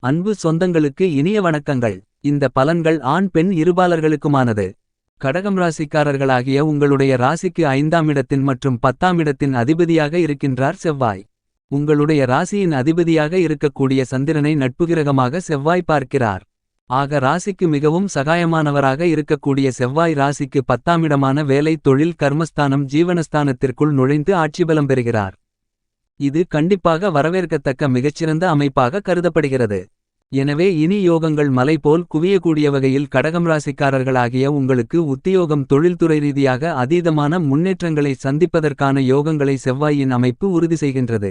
அன்பு சொந்தங்களுக்கு இனிய வணக்கங்கள். இந்த பலன்கள் ஆண் பெண் இருபாலர்களுக்குமானது. கடகம் ராசிக்காரர்களாகிய உங்களுடைய ராசிக்கு ஐந்தாம் இடத்தின் மற்றும் பத்தாம் இடத்தின் அதிபதியாக இருக்கின்றார் செவ்வாய். உங்களுடைய ராசியின் அதிபதியாக இருக்கக்கூடிய சந்திரனை நட்புகிரகமாக செவ்வாய் பார்க்கிறார். ஆக ராசிக்கு மிகவும் சகாயமானவராக இருக்கக்கூடிய செவ்வாய் ராசிக்கு பத்தாமிடமான வேலை தொழில் கர்மஸ்தானம் ஜீவனஸ்தானத்திற்குள் நுழைந்து ஆட்சிபலம் பெறுகிறார். இது கண்டிப்பாக வரவேற்கத்தக்க மிகச்சிறந்த அமைப்பாக கருதப்படுகிறது. எனவே இனி யோகங்கள் மலை போல் குவியக்கூடிய வகையில் கடகம் ராசிக்காரர்களாகிய உங்களுக்கு உத்தியோகம் தொழில்துறை ரீதியாக அதீதமான முன்னேற்றங்களை சந்திப்பதற்கான யோகங்களை செவ்வாயின் அமைப்பு உறுதி செய்கின்றது.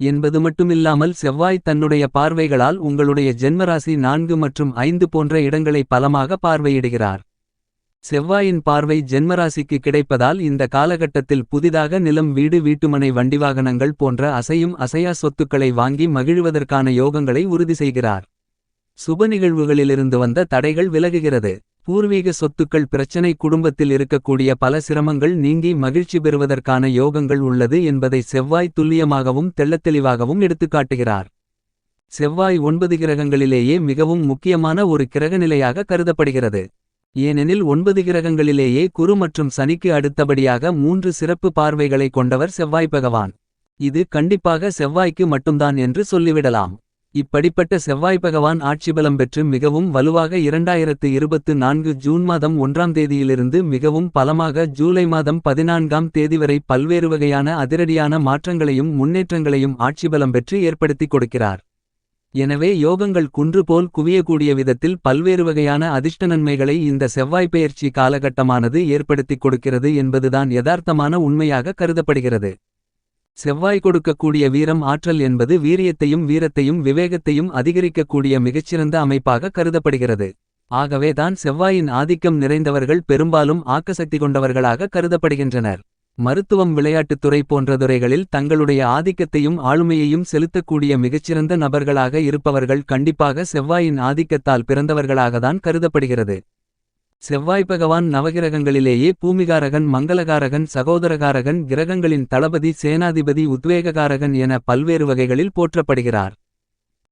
என்பது மட்டுமில்லாமல் செவ்வாய் தன்னுடைய பார்வைகளால் உங்களுடைய ஜென்மராசி நான்கு மற்றும் ஐந்து போன்ற இடங்களை பலமாக பார்வையிடுகிறார். செவ்வாயின் பார்வை ஜென்மராசிக்கு கிடைப்பதால் இந்த காலகட்டத்தில் புதிதாக நிலம் வீடு வீட்டுமனை வண்டிவாகனங்கள் போன்ற அசையும் அசையா சொத்துக்களை வாங்கி மகிழ்வதற்கான யோகங்களை உறுதி செய்கிறார். சுப நிகழ்வுகளிலிருந்து வந்த தடைகள் விலகுகிறது. பூர்வீக சொத்துக்கள் பிரச்சனை குடும்பத்தில் இருக்கக்கூடிய பல சிரமங்கள் நீங்கி மகிழ்ச்சி பெறுவதற்கான யோகங்கள் உள்ளது என்பதை செவ்வாய் துல்லியமாகவும் தெள்ளத்தெளிவாகவும் எடுத்துக்காட்டுகிறார். செவ்வாய் ஒன்பது கிரகங்களிலேயே மிகவும் முக்கியமான ஒரு கிரகநிலையாக கருதப்படுகிறது. ஏனெனில் ஒன்பது கிரகங்களிலேயே குரு மற்றும் சனிக்கு அடுத்தபடியாக மூன்று சிறப்பு பார்வைகளை கொண்டவர் செவ்வாய் பகவான். இது கண்டிப்பாக செவ்வாய்க்கு மட்டும்தான் என்று சொல்லிவிடலாம். இப்படிப்பட்ட செவ்வாய் பகவான் ஆட்சிபலம் பெற்று மிகவும் வலுவாக இரண்டாயிரத்து இருபத்து நான்கு ஜூன் மாதம் ஒன்றாம் தேதியிலிருந்து மிகவும் பலமாக ஜூலை மாதம் பதினான்காம் தேதி வரை பல்வேறு வகையான அதிரடியான மாற்றங்களையும் முன்னேற்றங்களையும் ஆட்சிபலம் பெற்று ஏற்படுத்திக் கொடுக்கிறார். எனவே யோகங்கள் குன்று போல் குவியக்கூடிய விதத்தில் பல்வேறு வகையான அதிர்ஷ்ட நன்மைகளை இந்த செவ்வாய் பெயர்ச்சி காலகட்டமானது ஏற்படுத்திக் கொடுக்கிறது என்பதுதான் யதார்த்தமான உண்மையாக கருதப்படுகிறது. செவ்வாய் கொடுக்கக்கூடிய வீரம் ஆற்றல் என்பது வீரியத்தையும் வீரத்தையும் விவேகத்தையும் அதிகரிக்கக்கூடிய மிகச்சிறந்த அமைப்பாக கருதப்படுகிறது. ஆகவே தான் செவ்வாயின் ஆதிக்கம் நிறைந்தவர்கள் பெரும்பாலும் ஆக்கசக்தி கொண்டவர்களாக கருதப்படுகின்றனர். மருத்துவம் விளையாட்டுத்துறை போன்ற துறைகளில் தங்களுடைய ஆதிக்கத்தையும் ஆளுமையையும் செலுத்தக்கூடிய மிகச்சிறந்த நபர்களாக இருப்பவர்கள் கண்டிப்பாக செவ்வாயின் ஆதிக்கத்தால் பிறந்தவர்களாகத்தான் கருதப்படுகிறது. செவ்வாய் பகவான் நவகிரகங்களிலேயே பூமிகாரகன் மங்களகாரகன் சகோதரகாரகன் கிரகங்களின் தளபதி சேனாதிபதி உத்வேககாரகன் என பல்வேறு வகைகளில் போற்றப்படுகிறார்.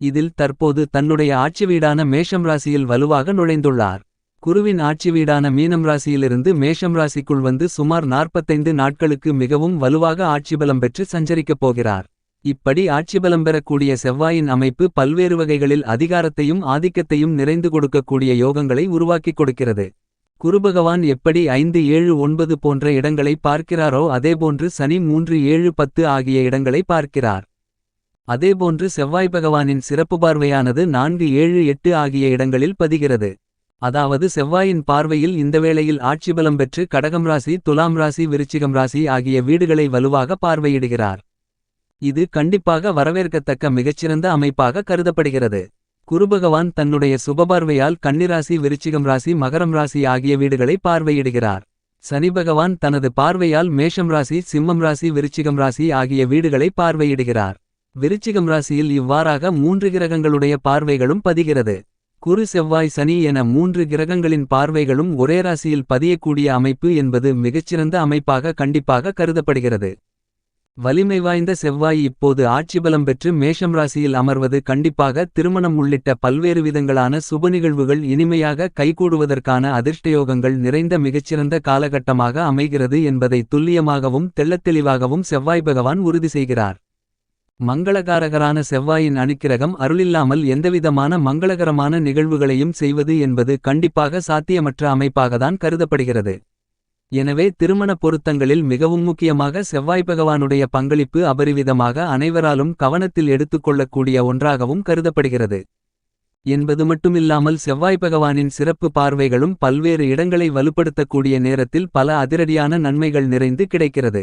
இதில் தற்போது தன்னுடைய ஆட்சி வீடான மேஷம் ராசியில் வலுவாக நுழைந்துள்ளார். குருவின் ஆட்சி வீடான மீனம் ராசியிலிருந்து மேஷம் ராசிக்குள் வந்து சுமார் நாற்பத்தைந்து நாட்களுக்கு மிகவும் வலுவாக ஆட்சிபலம் பெற்று சஞ்சரிக்கப் போகிறார். இப்படி ஆட்சிபலம் பெறக்கூடிய செவ்வாயின் அமைப்பு பல்வேறு வகைகளில் அதிகாரத்தையும் ஆதிக்கத்தையும் நிறைந்து கொடுக்கக்கூடிய யோகங்களை உருவாக்கிக் கொடுக்கிறது. குருபகவான் எப்படி ஐந்து ஏழு ஒன்பது போன்ற இடங்களை பார்க்கிறாரோ அதேபோன்று சனி மூன்று ஏழு பத்து ஆகிய இடங்களை பார்க்கிறார். அதேபோன்று செவ்வாய் பகவானின் சிறப்பு பார்வையானது நான்கு ஏழு எட்டு ஆகிய இடங்களில் பதிகிறது. அதாவது செவ்வாயின் பார்வையில் இந்த வேளையில் ஆட்சிபலம் பெற்று கடகம் ராசி துலாம் ராசி விருச்சிகம் ராசி ஆகிய வீடுகளை வலுவாக பார்வையிடுகிறார். இது கண்டிப்பாக வரவேற்கத்தக்க மிகச்சிறந்த அமைப்பாக கருதப்படுகிறது. குருபகவான் தன்னுடைய சுபபார்வையால் கன்னிராசி விருச்சிகம் ராசி மகரம் ராசி ஆகிய வீடுகளை பார்வையிடுகிறார். சனி பகவான் தனது பார்வையால் மேஷம் ராசி சிம்மம் ராசி விருச்சிகம் ராசி ஆகிய வீடுகளை பார்வையிடுகிறார். விருச்சிகம் ராசியில் இவ்வாறாக மூன்று கிரகங்களுடைய பார்வைகளும் பதிகிறது. குரு செவ்வாய் சனி என மூன்று கிரகங்களின் பார்வைகளும் ஒரே ராசியில் பதியக்கூடிய அமைப்பு என்பது மிகச்சிறந்த அமைப்பாக கண்டிப்பாக கருதப்படுகிறது. வலிமை வாய்ந்த செவ்வாய் இப்போது ஆட்சிபலம் பெற்று மேஷம் ராசியில் அமர்வது கண்டிப்பாக திருமணம் உள்ளிட்ட பல்வேறு விதங்களான சுப நிகழ்வுகள் இனிமையாக கைகூடுவதற்கான அதிர்ஷ்டயோகங்கள் நிறைந்த மிகச்சிறந்த காலகட்டமாக அமைகிறது என்பதை துல்லியமாகவும் தெள்ளத்தெளிவாகவும் செவ்வாய் பகவான் உறுதி செய்கிறார். மங்களகாரகரான செவ்வாயின் அணுக்கிரகம் அருளில்லாமல் எந்தவிதமான மங்களகரமான நிகழ்வுகளையும் செய்வது என்பது கண்டிப்பாக சாத்தியமற்ற அமைப்பாகத்தான் கருதப்படுகிறது. எனவே திருமண பொருத்தங்களில் மிகவும் முக்கியமாக செவ்வாய் பகவானுடைய பங்களிப்பு அபரிவிதமாக அனைவராலும் கவனத்தில் எடுத்துக்கொள்ளக்கூடிய ஒன்றாகவும் கருதப்படுகிறது. என்பது மட்டுமில்லாமல் செவ்வாய் பகவானின் சிறப்பு பார்வைகளும் பல்வேறு இடங்களை வலுப்படுத்தக்கூடிய நேரத்தில் பல அதிரடியான நன்மைகள் நிறைந்து கிடைக்கிறது.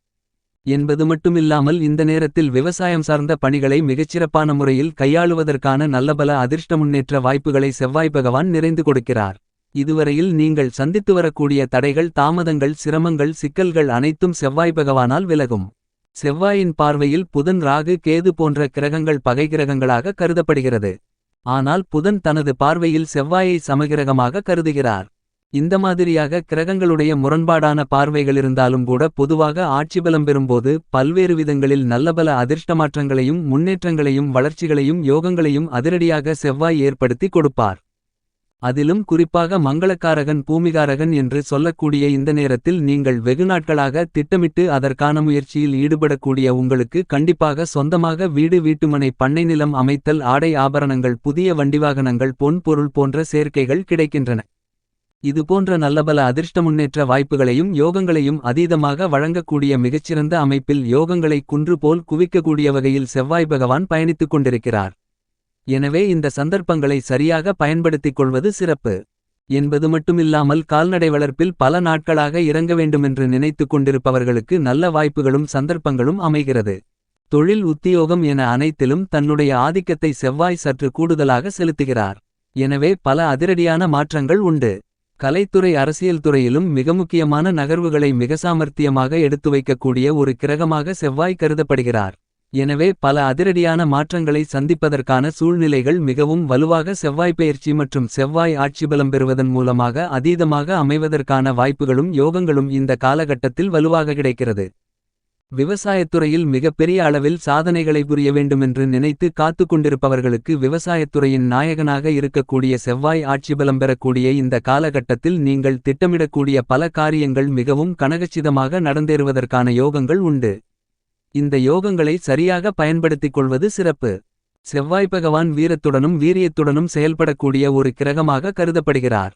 என்பது மட்டுமில்லாமல் இந்த நேரத்தில் விவசாயம் சார்ந்த பணிகளை மிகச்சிறப்பான முறையில் கையாளுவதற்கான நல்லபல அதிர்ஷ்ட முன்னேற்ற வாய்ப்புகளை செவ்வாய் பகவான் நிறைந்து கொடுக்கிறார். இதுவரையில் நீங்கள் சந்தித்து வரக்கூடிய தடைகள் தாமதங்கள் சிரமங்கள் சிக்கல்கள் அனைத்தும் செவ்வாய் பகவானால் விலகும். செவ்வாயின் பார்வையில் புதன் ராகு கேது போன்ற கிரகங்கள் பகை கிரகங்களாக கருதப்படுகிறது. ஆனால் புதன் தனது பார்வையில் செவ்வாயை சமகிரகமாக கருதுகிறார். இந்த மாதிரியாக கிரகங்களுடைய முரண்பாடான பார்வைகள் இருந்தாலும் கூட பொதுவாக ஆட்சிபலம் பெறும்போது பல்வேறு விதங்களில் நல்லபல அதிர்ஷ்டமாற்றங்களையும் முன்னேற்றங்களையும் வளர்ச்சிகளையும் யோகங்களையும் அதிரடியாக செவ்வாய் ஏற்படுத்தி கொடுப்பார். அதிலும் குறிப்பாக மங்களக்காரகன் பூமிகாரகன் என்று சொல்லக்கூடிய இந்த நேரத்தில் நீங்கள் வெகுநாட்களாக திட்டமிட்டு அதற்கான முயற்சியில் ஈடுபடக்கூடிய உங்களுக்கு கண்டிப்பாக சொந்தமாக வீடு வீட்டுமனை பண்ணை நிலம் அமைத்தல் ஆடை ஆபரணங்கள் புதிய வண்டிவாகனங்கள் பொன் பொருள் போன்ற சேர்க்கைகள் கிடைக்கின்றன. இதுபோன்ற நல்லபல அதிர்ஷ்ட முன்னேற்ற வாய்ப்புகளையும் யோகங்களையும் அதீதமாக வழங்கக்கூடிய மிகச்சிறந்த அமைப்பில் யோகங்களை குன்று போல் குவிக்கக்கூடிய வகையில் செவ்வாய் பகவான் பயணித்துக் கொண்டிருக்கிறார். எனவே இந்த சந்தர்ப்பங்களை சரியாக பயன்படுத்திக் கொள்வது சிறப்பு. என்பது மட்டுமில்லாமல் கால்நடை வளர்ப்பில் பல நாட்களாக இறங்க வேண்டுமென்று நினைத்துக் கொண்டிருப்பவர்களுக்கு நல்ல வாய்ப்புகளும் சந்தர்ப்பங்களும் அமைகிறது. தொழில் உத்தியோகம் என அனைத்திலும் தன்னுடைய ஆதிக்கத்தை செவ்வாய் சற்று கூடுதலாக செலுத்துகிறார். எனவே பல அதிரடியான மாற்றங்கள் உண்டு. கலைத்துறை அரசியல் துறையிலும் மிக முக்கியமான நகர்வுகளை மிக சாமர்த்தியமாக எடுத்து வைக்கக்கூடிய ஒரு கிரகமாக செவ்வாய் கருதப்படுகிறார். எனவே பல அதிரடியான மாற்றங்களை சந்திப்பதற்கான சூழ்நிலைகள் மிகவும் வலுவாக செவ்வாய் பயிற்சி மற்றும் செவ்வாய் ஆட்சிபலம் பெறுவதன் மூலமாக அதீதமாக அமைவதற்கான வாய்ப்புகளும் யோகங்களும் இந்த காலகட்டத்தில் வலுவாக கிடைக்கிறது. விவசாயத்துறையில் மிகப்பெரிய அளவில் சாதனைகளை புரிய வேண்டுமென்று நினைத்து காத்து கொண்டிருப்பவர்களுக்கு விவசாயத்துறையின் நாயகனாக இருக்கக்கூடிய செவ்வாய் ஆட்சிபலம் பெறக்கூடிய இந்த காலகட்டத்தில் நீங்கள் திட்டமிடக்கூடிய பல காரியங்கள் மிகவும் கனகச்சிதமாக நடந்தேறுவதற்கான யோகங்கள் உண்டு. இந்த யோகங்களை சரியாக பயன்படுத்திக் கொள்வது சிறப்பு. செவ்வாய் பகவான் வீரத்துடனும் வீரியத்துடனும் செயல்படக்கூடிய ஒரு கிரகமாக கருதப்படுகிறார்.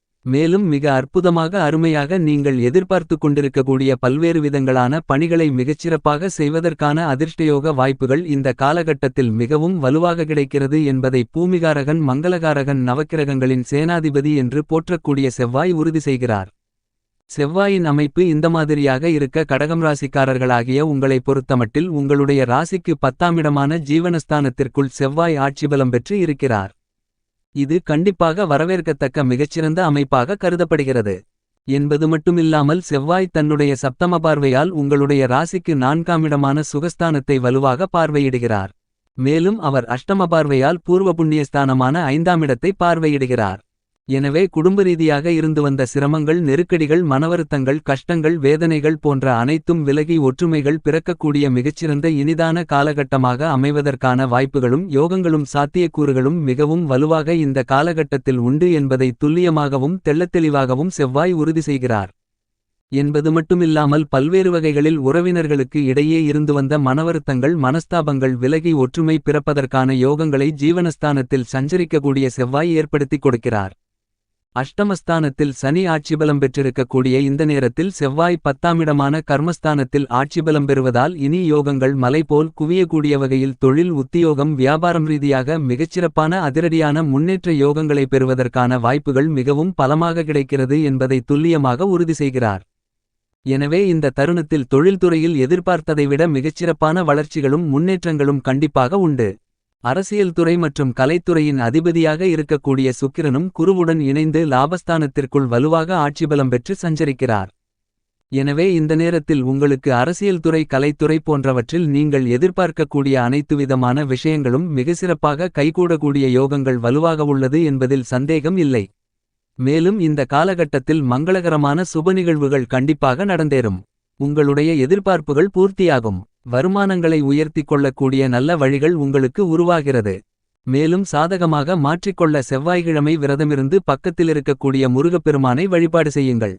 மேலும் மிக அற்புதமாக அருமையாக நீங்கள் எதிர்பார்த்து கொண்டிருக்கக்கூடிய பல்வேறு விதங்களான பணிகளை மிகச்சிறப்பாக செய்வதற்கான அதிர்ஷ்டயோக வாய்ப்புகள் இந்த காலகட்டத்தில் மிகவும் வலுவாக கிடைக்கிறது என்பதை பூமிகாரகன் மங்களகாரகன் நவக்கிரகங்களின் சேனாதிபதி என்று போற்றக்கூடிய செவ்வாய் உறுதி செய்கிறார். செவ்வாயின் அமைப்பு இந்த மாதிரியாக இருக்க கடகம் ராசிக்காரர்களாகிய உங்களை பொறுத்தமட்டில் உங்களுடைய ராசிக்கு பத்தாமிடமான ஜீவனஸ்தானத்திற்குள் செவ்வாய் ஆட்சிபலம் பெற்று இருக்கிறார். இது கண்டிப்பாக வரவேற்கத்தக்க மிகச்சிறந்த அமைப்பாக கருதப்படுகிறது. என்பது மட்டுமில்லாமல் செவ்வாய் தன்னுடைய சப்தம பார்வையால் உங்களுடைய ராசிக்கு நான்காமிடமான சுகஸ்தானத்தை வலுவாக பார்வையிடுகிறார். மேலும் அவர் அஷ்டம பார்வையால் பூர்வ புண்ணியஸ்தானமான ஐந்தாமிடத்தை பார்வையிடுகிறார். எனவே குடும்ப ரீதியாக இருந்து வந்த சிரமங்கள் நெருக்கடிகள் மனவருத்தங்கள் கஷ்டங்கள் வேதனைகள் போன்ற அனைத்தும் விலகி ஒற்றுமைகள் பிறக்கக்கூடிய மிகச்சிறந்த இனிதான காலகட்டமாக அமைவதற்கான வாய்ப்புகளும் யோகங்களும் சாத்தியக்கூறுகளும் மிகவும் வலுவாக இந்த காலகட்டத்தில் உண்டு என்பதை துல்லியமாகவும் தெள்ளத்தெளிவாகவும் செவ்வாய் உறுதி செய்கிறார். என்பது மட்டுமில்லாமல் பல்வேறு வகைகளில் உறவினர்களுக்கு இடையே இருந்து வந்த மனவருத்தங்கள் மனஸ்தாபங்கள் விலகி ஒற்றுமை பிறப்பதற்கான யோகங்களை ஜீவனஸ்தானத்தில் சஞ்சரிக்கக்கூடிய செவ்வாய் ஏற்படுத்திக் கொடுக்கிறார். அஷ்டமஸ்தானத்தில் சனி ஆட்சிபலம் பெற்றிருக்கக்கூடிய இந்த நேரத்தில் செவ்வாய் பத்தாமிடமான கர்மஸ்தானத்தில் ஆட்சிபலம் பெறுவதால் இனி யோகங்கள் மலைபோல் குவியக்கூடிய வகையில் தொழில் உத்தியோகம் வியாபாரம் ரீதியாக மிகச்சிறப்பான அதிரடியான முன்னேற்ற யோகங்களை பெறுவதற்கான வாய்ப்புகள் மிகவும் பலமாக கிடைக்கிறது என்பதை துல்லியமாக உறுதி செய்கிறார். எனவே இந்த தருணத்தில் தொழில்துறையில் எதிர்பார்த்ததை விட மிகச்சிறப்பான வளர்ச்சிகளும் முன்னேற்றங்களும் கண்டிப்பாக உண்டு. அரசியல் துறை மற்றும் கலைத்துறையின் அதிபதியாக இருக்கக்கூடிய சுக்கிரனும் குருவுடன் இணைந்து லாபஸ்தானத்திற்குள் வலுவாக ஆட்சிபலம் பெற்று சஞ்சரிக்கிறார். எனவே இந்த நேரத்தில் உங்களுக்கு அரசியல் துறை கலைத்துறை போன்றவற்றில் நீங்கள் எதிர்பார்க்கக்கூடிய அனைத்து விதமான விஷயங்களும் மிக சிறப்பாக கைகூடக்கூடிய யோகங்கள் வலுவாக உள்ளது என்பதில் சந்தேகம் இல்லை. மேலும் இந்த காலகட்டத்தில் மங்களகரமான சுப நிகழ்வுகள் கண்டிப்பாக நடந்தேறும். உங்களுடைய எதிர்பார்ப்புகள் பூர்த்தியாகும். வருமானங்களை உயர்த்திக் கொள்ளக்கூடிய நல்ல வழிகள் உங்களுக்கு உருவாகிறது. மேலும் சாதகமாக மாற்றிக்கொள்ள செவ்வாய்க்கிழமை விரதமிருந்து பக்கத்திலிருக்கக்கூடிய முருகப்பெருமானை வழிபாடு செய்யுங்கள்.